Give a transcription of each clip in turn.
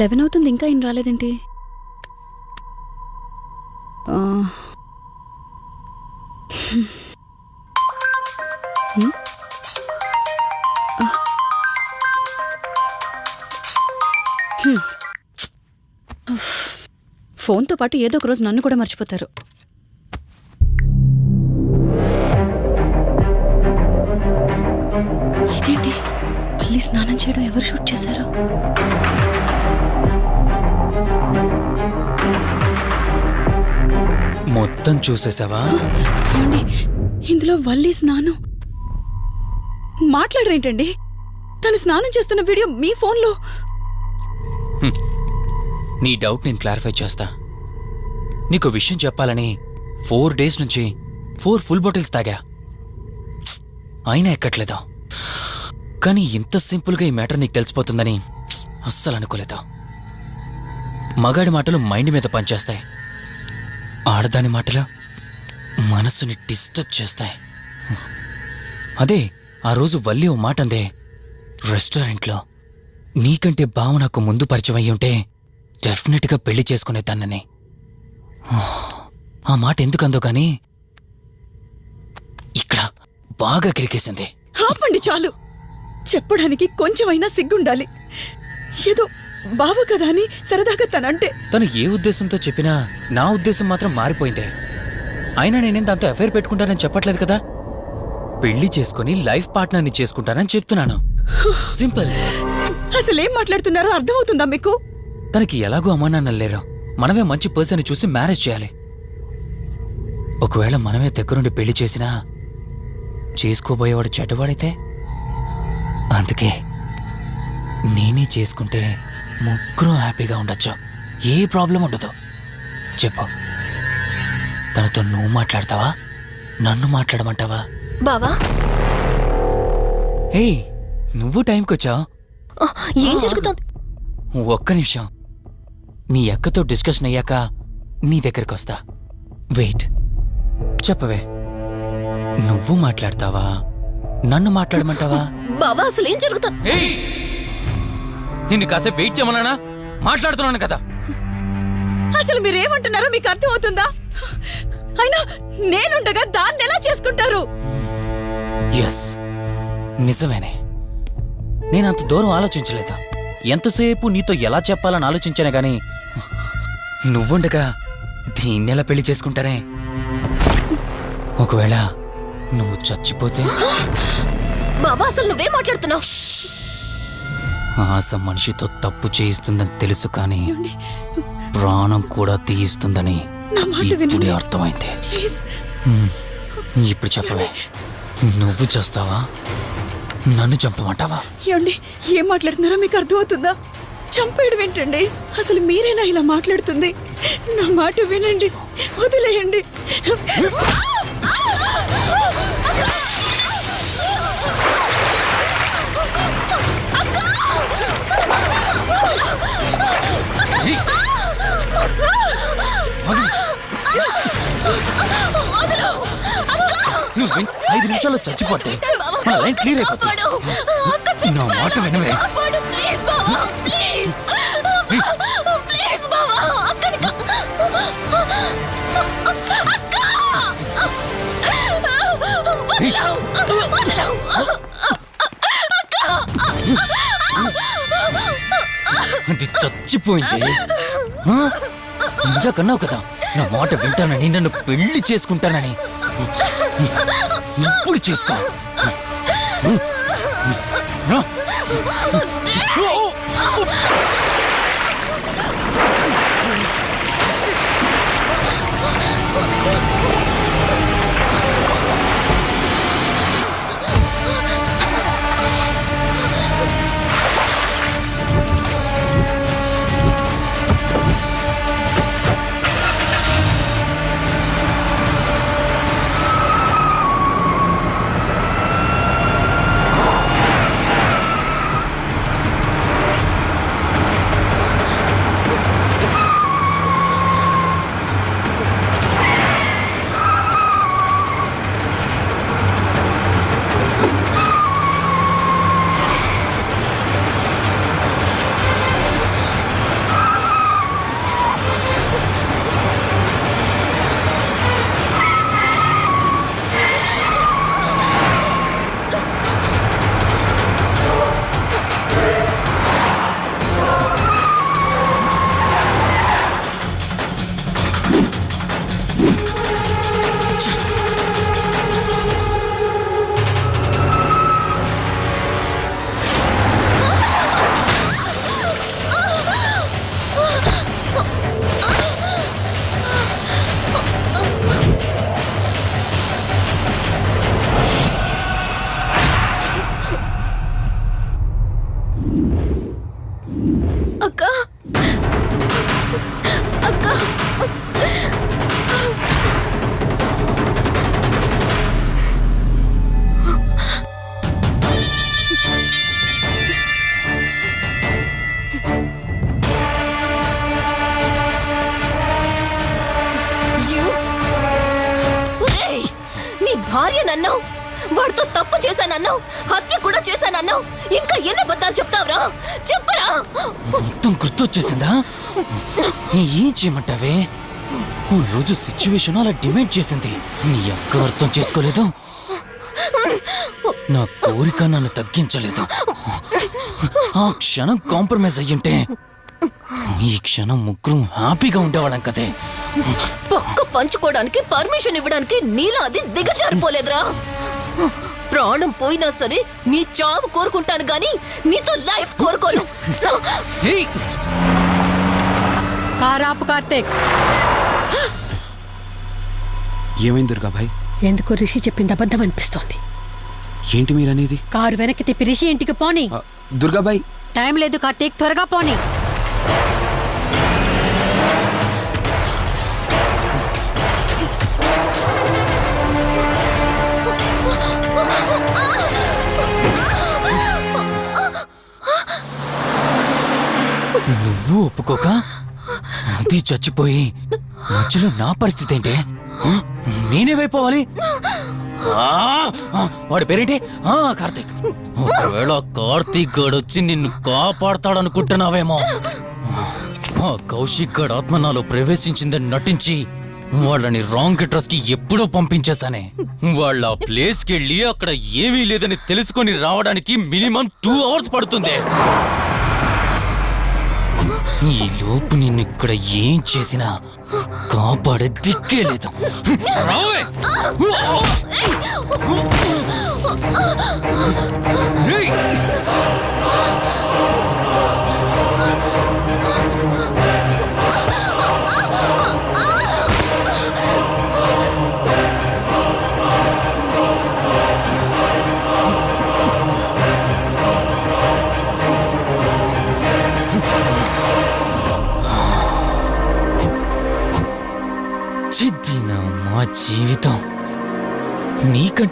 Eleven అవుతుంది ఇంకా ఏం రాలేదేంటి? ఫోన్తో పాటు ఏదో ఒక రోజు నన్ను కూడా మర్చిపోతారు. ఇదేంటి? మళ్ళీ స్నానం చేయడం ఎవరు షూట్ చేశారు? చూసేసావా? ఏమండి ఇందులో వల్లి స్నానం. మాట్లాడరేంటండి? తను స్నానం చేస్తున్న వీడియో మీ ఫోన్లో. నీ డౌట్ నేను క్లారిఫై చేస్తా. నీకు విషయం చెప్పాలని ఫోర్ డేస్ నుంచి ఫోర్ ఫుల్ బాటిల్స్ తాగా. అయినా ఎక్కట్లేదు. కానీ ఇంత సింపుల్గా ఈ మ్యాటర్ నీకు తెలిసిపోతుందని అస్సలు అనుకోలేదు. మగాడి మాటలు మైండ్ మీద పనిచేస్తాయి. ఆడదాని మాటలు మనస్సుని డిస్టర్బ్ చేస్తాయి. అదే ఆ రోజు వల్లి ఓ మాట అందే రెస్టారెంట్లో నీకంటే బావ నాకు ముందు పరిచయం అయ్యి ఉంటే డెఫినెట్గా పెళ్ళి చేసుకునేదాన్నని ఆ మాట ఎందుకందో కానీ ఇక్కడ బాగా కిరికేసింది. ఆపండి చాలు. చెప్పడానికి కొంచెమైనా సిగ్గుండాలి. ఏదో బావ కదా అని సరదాగా తనంటే. తను ఏ ఉద్దేశంతో చెప్పినా నా ఉద్దేశం మాత్రం మారిపోయిందే. అయినా నేనేం దాంతో ఎఫైర్ పెట్టుకుంటానని చెప్పట్లేదు కదా? పెళ్ళి చేసుకుని లైఫ్ పార్ట్నర్ని చేసుకుంటానని చెప్తున్నాను. సింపుల్. అసలేం మాట్లాడుతున్నారో అర్థమవుతుందా మీకు? తనకి ఎలాగో అమ్మానాన్నలు లేరు. మనమే మంచి పర్సన్ చూసి మ్యారేజ్ చేయాలి. ఒకవేళ మనమే దగ్గరుండి పెళ్ళి చేసినా చేసుకోబోయేవాడు చెడ్డవాడైతే అందుకే నేనే చేసుకుంటే ముగ్గురు హ్యాపీగా ఉండొచ్చు. ఏ ప్రాబ్లం ఉండదు. చెప్పు. తనతో నువ్వు మాట్లాడతావా? నన్ను మాట్లాడమంటావా? బావా? హే నువ్వు టైంకి వచ్చావు ఆ, ఏం జరుగుతోంది ఒక్క నిమిషం. మీ అక్కతో డిస్కషన్ అయ్యాక నీ దగ్గరికి వస్తా వెయిట్. చెప్పవే. నువ్వు మాట్లాడతావా? నన్ను మాట్లాడమంటావా? బావా అసలు ఏం జరుగుతోంది నిన్ను కాసేపు వెయిట్ చేయమన్నానా? మాట్లాడుతున్నాను కదా. అసలు మీరేమంటున్నారో మీకు అర్థమవుతుందా? అయినా నేనుండగా దాన్ని ఎలా చేసుకుంటారు? ఎస్ నిజమేనే. నేను అంత దూరం ఆలోచించలేదు? ఎంతసేపు నీతో ఎలా చెప్పాలని ఆలోచించానే గాని నువ్వుండగా దీన్నెలా పెళ్ళి చేసుకుంటానే ఒకవేళ నువ్వు చచ్చిపోతే? బావా అసలు నువ్వేం మాట్లాడుతున్నావు? ఆశ మనిషితో తప్పు చేయిస్తుందని తెలుసు కానీ ప్రాణం కూడా తీయిస్తుందని ఇప్పుడే అర్థమైంది. ఇప్పుడు చెప్పవే. నువ్వు చేస్తావా? నన్ను చంపమంటావా? ఏమండి ఏం మాట్లాడుతున్నారో మీకు అర్థమవుతుందా? చంపేయడం ఏంటండి? అసలు మీరేనా ఇలా మాట్లాడుతుంది? నా మాట వినండి. వదిలేయండి. ఐదు నిమిషాల్లో చచ్చిపోతే మన లైన్ క్లియర్ అయిపోతుంది. నా. మాట వినవే. అది చచ్చిపోయింది. ఆ? ఇందాకన్నావు కదా నా మాట వింటానని నన్ను పెళ్ళి చేసుకుంటానని. ఇప్పుడు చేసుకో. 赤 చేశానన్నావు? హత్య కూడా చేశానన్నావు? ఇంకా ఎన్ని అబద్ధాలు చెప్తావురా? చెప్పరా? మొత్తం గుర్తొచ్చేసిందా? ఏం చేయమంటావే? ఓ రోజు సిచ్యువేషన్ అలా డిమాండ్ చేసింది. నీ అక్క అర్థం చేసుకోలేదు. నా కోరిక నన్ను తగ్గించలేదు. ఆ క్షణం కాంప్రమైజ్ అయ్యుంటే ఈ క్షణం ముగ్గురు హ్యాపీగా ఉండేవాళ్ళం కదే. పక్క పంచుకోవడానికి పర్మిషన్ ఇవ్వడానికి నీలా అది దిగజారిపోలేదురా. ప్రాణం పోయినా సరే నీ చావు కోరుకుంటాను గాని నీతో లైఫ్ కోరుకోను! కారాపు కార్తీక్. ఏమైంది దుర్గాభాయ్ ఎందుకు రిషి చెప్పింది అబద్ధం అనిపిస్తోంది. ఏంటి మీరనేది? కారు వెనక్కి తిప్పి రిషి ఇంటికి పోని. దుర్గాబాయ్ టైం లేదు కార్తీక్ త్వరగా పోని. ఒప్పుకోక? అది చచ్చిపోయి మధ్యలో నా పరిస్థితి ఏంటి? నేనేమైపోవాలి వాడి పేరేంటి? ఆ, కార్తీక్. ఒకవేళ కార్తీక్ గడు వచ్చి నిన్ను కాపాడతాడనుకుంటున్నావేమో. కౌశిక్ గడ్ ఆత్మ నాలో ప్రవేశించిందని నటించి వాళ్ళని రాంగ్ అడ్రస్కి ఎప్పుడో పంపించేశానే. వాళ్ళ ప్లేస్కి వెళ్ళి అక్కడ ఏమీ లేదని తెలుసుకొని రావడానికి మినిమం టూ అవర్స్ పడుతుంది. ఈ లోపు నిన్ను ఇక్కడ ఏం చేసినా కాపాడే దిక్కే లేదు. రావే!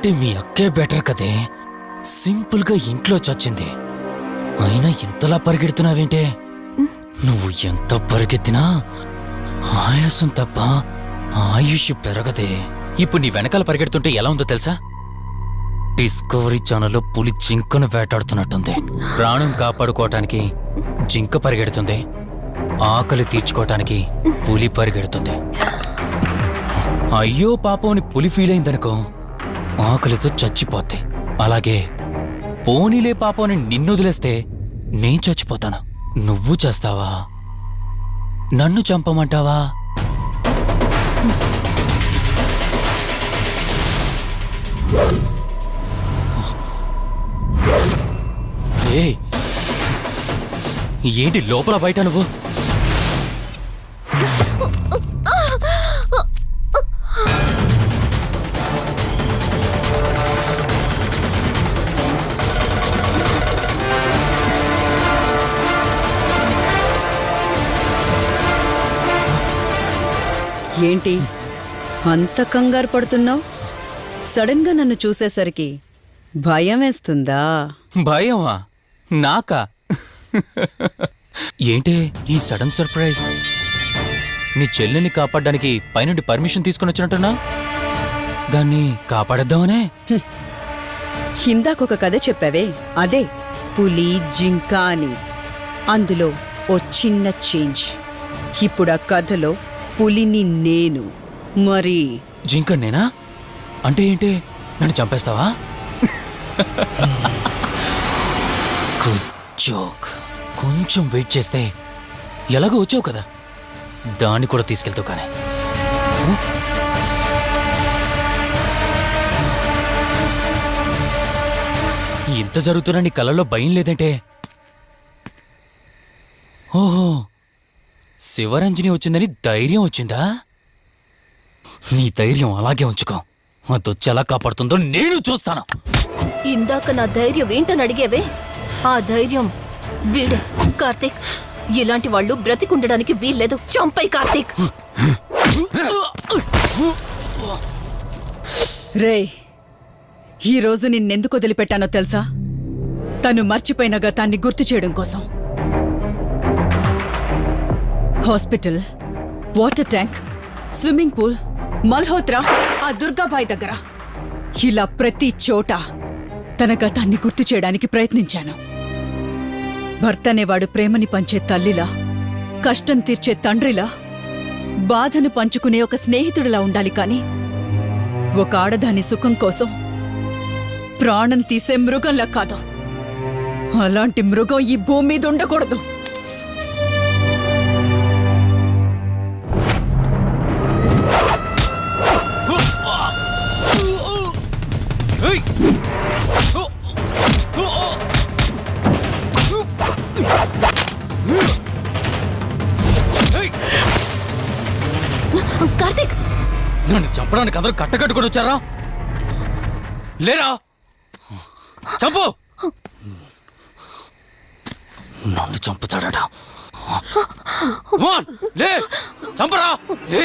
అంటే మీ అక్కే బెటర్ కదే. సింపుల్గా ఇంట్లో చచ్చింది. అయినా ఇంతలా పరిగెడుతున్నావేంటే? నువ్వు ఎంత పరిగెత్తినా ఆయాసం తప్ప ఆయుష్ పెరగదే. ఇప్పుడు నీ వెనకాల పరిగెడుతుంటే ఎలా ఉందో తెలుసా? డిస్కవరీ ఛానల్లో పులి జింకను వేటాడుతున్నట్టుంది. ప్రాణం కాపాడుకోవటానికి జింక పరిగెడుతుంది. ఆకలి తీర్చుకోవటానికి పులి పరిగెడుతుంది. అయ్యో పాపం అని పులి ఫీల్ అయిందనుకో ఆకలితో చచ్చిపోతే. అలాగే పోనీలే పాపం అని నిన్ను వదిలేస్తే నేను చచ్చిపోతాను. నువ్వు చేస్తావా? నన్ను చంపమంటావా? ఏయ్! ఏంటి లోపల బయట నువ్వు? ఏంటి? అంత కంగారు పడుతున్నావు? సడన్గా నన్ను చూసేసరికి భయం వేస్తుందా? భయమా? నాకా? ఏంటి ఈ సడన్ సర్ప్రైజ్? నీ చెల్లెని కాపాడడానికి పైనుండి పర్మిషన్ తీసుకుని వచ్చినట్టున్నా? దాన్ని కాపాడేద్దామనే? ఇందాకొక కథ చెప్పావే. అదే పులి జింక అని. అందులో ఓ చిన్న చేంజ్. ఇప్పుడు ఆ కథలో పులిని నేను. మరి? జింక నేనా అంటే ఏంటి? నన్ను చంపేస్తావా? జోక్. కొంచెం వెయిట్ చేస్తే ఎలాగో వచ్చావు కదా. దాన్ని కూడా తీసుకెళ్తావు కానీ. ఇంత జరుగుతున్నా నీ కళ్ళలో భయం లేదంటే? ఓహో. శివరంజని వచ్చిందని ధైర్యం వచ్చిందా? నీ ధైర్యం అలాగే ఉంచుకో. అదొచ్చి ఎలా కాపాడుతుందో నేను చూస్తాను. ఇందాక నా ధైర్యం ఏంటని అడిగేవే? ఆ ధైర్యం వీడే కార్తీక్. ఇలాంటి వాళ్ళు బ్రతికుండడానికి వీల్లేదు. చంపై కార్తీక్. రే ఈరోజు నిన్నెందుకు వదిలిపెట్టానో తెలుసా? తను మర్చిపోయిన గతాన్ని గుర్తు చేయడం కోసం. Hospital water tank swimming pool Malhotra ఆ దుర్గాబాయ్ దగ్గర. ఇలా ప్రతి చోట తన గతాన్ని గుర్తు చేయడానికి ప్రయత్నించాను. భర్త అనేవాడు ప్రేమని పంచే తల్లిలా కష్టం తీర్చే తండ్రిలా బాధను పంచుకునే ఒక స్నేహితుడిలా ఉండాలి కాని ఒక ఆడదాని సుఖం కోసం ప్రాణం తీసే మృగంలా కాదు. అలాంటి మృగం ఈ భూమి మీద ఉండకూడదు. నన్ను అందరూ కట్టకట్టుకుని వచ్చారా? లేరా? చంపు! నన్ను చంపుతాడట. లే చంపరా. లే.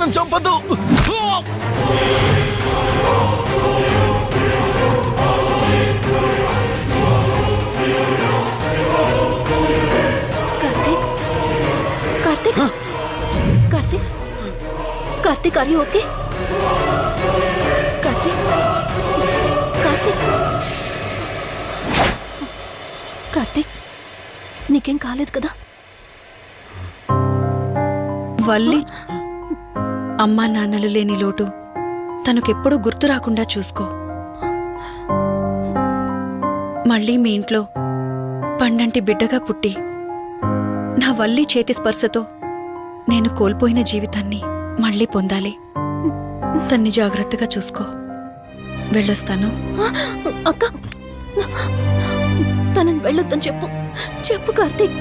నన్ను చంపదు. Karthik? Karthik? Karthik? Karthik are you okay Karthik? Karthik? Karthik నీకేం కాలేదు కదా? వల్లి అమ్మా నాన్నలు లేని లోటు తనకెప్పుడూ గుర్తు రాకుండా చూసుకో. మళ్ళీ మీ ఇంట్లో పండంటి బిడ్డగా పుట్టి నా వల్లి చేతి స్పర్శతో నేను కోల్పోయిన జీవితాన్ని మళ్ళీ పొందాలి. తన్ని జాగ్రత్తగా చూసుకో. వెళ్ళొస్తాను. అక్క తనని వెళ్ళొద్దని చెప్పు. చెప్పు కార్తీక్.